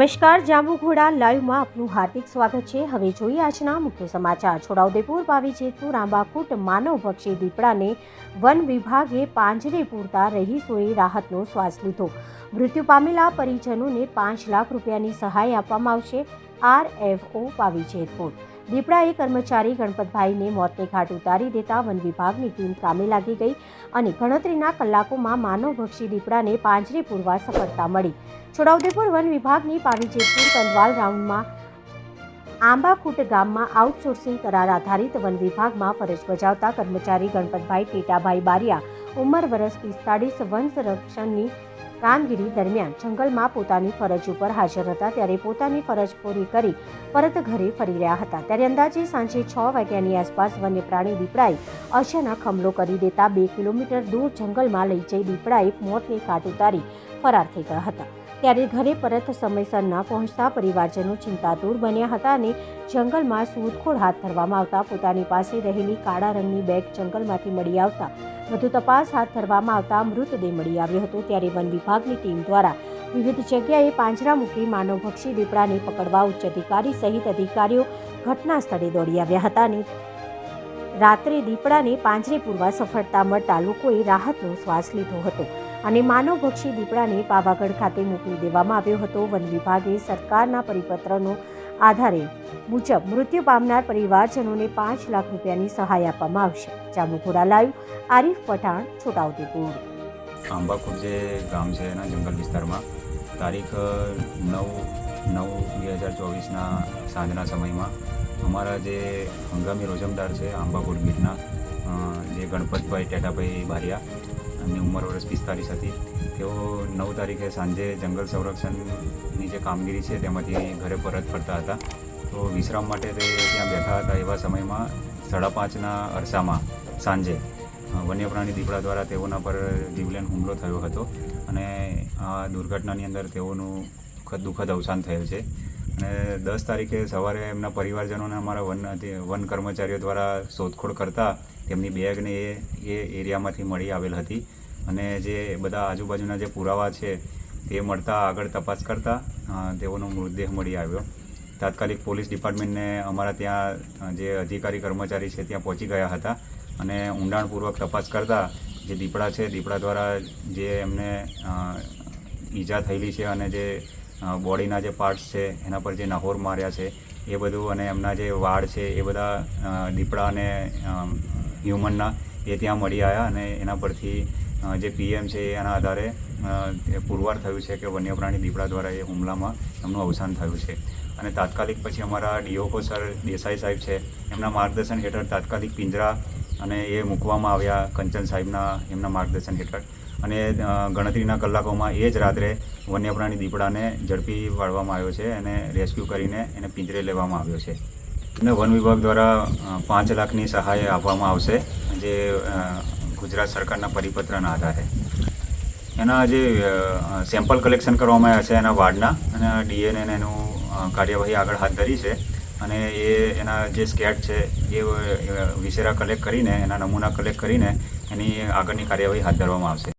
નમસ્કાર, જાંબુઘોડા લાઈવમાં આપનું હાર્દિક સ્વાગત છે. હવે જોઈએ આજના મુખ્ય સમાચાર. છોટાઉદેપુર પાવી જેતપુર આંબાખૂટ માનવભક્ષી દીપડાને વન વિભાગે પાંજરે પૂરતા રહીશોએ રાહતનો શ્વાસ લીધો. મૃત્યુ પામેલા પરિજનોને પાંચ લાખ રૂપિયાની સહાય આપવામાં આવશે. આરએફઓ પાવી જેતપુર. દીપડાએ કર્મચારી ગણપતભાઈને મોતને ઘાટ ઉતારી દેતા વન વિભાગની ટીમ કામે લાગી ગઈ અને ગણતરીના કલાકોમાં માનવભક્ષી દીપડાને પાંજરે પૂરવા સફળતા મળી. છોટાઉદેપુર વન વિભાગની પાવી જેતપુર કંદવાલ રાઉન્ડમાં આંબાખૂટ ગામમાં આઉટસોર્સિંગ કરાર આધારિત વન વિભાગમાં ફરજ બજાવતા કર્મચારી ગણપતભાઈ ટેટાભાઈ બારિયા, ઉંમર વર્ષ પિસ્તાળીસ વન સંરક્ષણની કામગીરી દરમિયાન જંગલમાં પોતાની ફરજ ઉપર હાજર હતા ત્યારે પોતાની ફરજ પૂરી કરી પરત ઘરે ફરી રહ્યા હતા. ત્યારે અંદાજે સાંજે છ વાગ્યાની આસપાસ વન્ય પ્રાણી દીપડાએ અચાનક હમલો કરી દેતા બે કિલોમીટર દૂર જંગલમાં લઈ જઈ દીપડાએ મોતને કાટ ઉતારી ફરાર થઈ ગયા હતા. ત્યારે ઘરે પરત સમયસર ન પહોંચતા પરિવારજનો ચિંતાતુર બન્યા હતા અને જંગલમાં શોધખોળ હાથ ધરવામાં આવતા પોતાની પાસે રહેલી કાળા રંગની બેગ જંગલમાંથી મળી આવતા વધુ તપાસ હાથ ધરવામાં આવતા મૃતદેહ મળી આવ્યો હતો ત્યારે વન વિભાગની ટીમ દ્વારા વિવિધ જગ્યાએ પાંજરા મૂકી માનવભક્ષી દીપડાને પકડવા ઉચ્ચ અધિકારી સહિત અધિકારીઓ ઘટના સ્થળે દોડી આવ્યા હતા અને રાત્રે દીપડાને પાંજરે પૂરવા સફળતા મળતા લોકોએ રાહતનો શ્વાસ લીધો હતો અને માનવભક્ષી દીપડાને પાવાગઢ ખાતે મોકલી દેવામાં આવ્યો હતો. વન વિભાગે સરકારના પરિપત્રનો આધારે મુજબ મૃત્યુ પામનાર પરિવારજનોને પાંચ લાખ રૂપિયાની સહાય આપવામાં આવશે. જામુઘોડા લાઈવ, આરીફ પઠાણ, છોટાઉદેપુર. આંબાખુર જે ગામ છે એના જંગલ વિસ્તારમાં. તારીખ, નવ નવ, બે હજાર ચોવીસના સાંજના સમયમાં અમારા જે હંગામી રોજમદાર છે આંબાખુર બીટના જે ગણપતભાઈ ટેટાભાઈ બારિયા એમની ઉંમર વર્ષ પિસ્તાલીસ હતી. તેઓ નવ તારીખે સાંજે જંગલ સંરક્ષણની જે કામગીરી છે તેમાંથી ઘરે પરત ફરતા હતા. તો વિશ્રામ માટે તે ત્યાં બેઠા હતા એવા સમયમાં સાડા પાંચના અરસામાં સાંજે. વન્યપ્રાણી દીપડા દ્વારા તેઓના પર જીવલેણ હુમલો થયો હતો અને આ દુર્ઘટનાની અંદર તેઓનું દુઃખદ અવસાન થયેલ છે. અને દસ તારીખે સવારે એમના પરિવારજનોને અમારા વન વન કર્મચારીઓ દ્વારા શોધખોળ કરતા તેમની બેગને એ એ એરિયામાંથી મળી આવેલ હતી. અને જે બધા આજુબાજુના જે પુરાવા છે તે મળતા આગળ તપાસ કરતા તેઓનો મૃતદેહ મળી આવ્યો. તાત્કાલિક પોલીસ ડિપાર્ટમેન્ટને અમારા ત્યાં જે અધિકારી કર્મચારી છે ત્યાં પહોંચી ગયા હતા અને ઊંડાણપૂર્વક તપાસ કરતા જે દીપડા છે, દીપડા દ્વારા જે એમને ઈજા થયેલી છે અને જે બોડીના જે પાર્ટ્સ છે, એના પર જે નહોર માર્યા છે, એ બધું અને એમના જે વાળ છે, એ બધા દીપડા અને હ્યુમનના એ ત્યાં મળી આવ્યા અને એના પરથી જે પીએમ છે, એના આધારે પુરવાર થયું છે કે વન્ય પ્રાણી દીપડા દ્વારા એ હુમલામાં એમનું અવસાન થયું છે. અને તાત્કાલિક પછી અમારા ડીઓકો સર દેસાઈ સાહેબ છે, એમના માર્ગદર્શન હેઠળ તાત્કાલિક પિંજરા અને એ મૂકવામાં આવ્યા કંચન સાહેબના એમના માર્ગદર્શન હેઠળ. અને ગણતરીના કલાકોમાં એ જ રાત્રે વન્ય પ્રાણી દીપડાને ઝડપી પાડવામાં આવ્યો છે અને રેસ્ક્યુ કરીને એને પિંજરે લેવામાં આવ્યો છે. અને વન વિભાગ દ્વારા પાંચ લાખની સહાય આપવામાં આવશે, જે ગુજરાત સરકારના પરિપત્રના આધારે. એના જે સેમ્પલ કલેક્શન કરવામાં આવ્યા છે એના વાર્ડના અને ડીએનએ એનું કાર્યવાહી આગળ હાથ ધરી છે. અને એ, એના જે સ્કેટ છે, એ વિશેરા કલેક્ટ કરીને, એના નમૂના કલેક્ટ કરીને એની આગળની કાર્યવાહી હાથ ધરવામાં આવશે.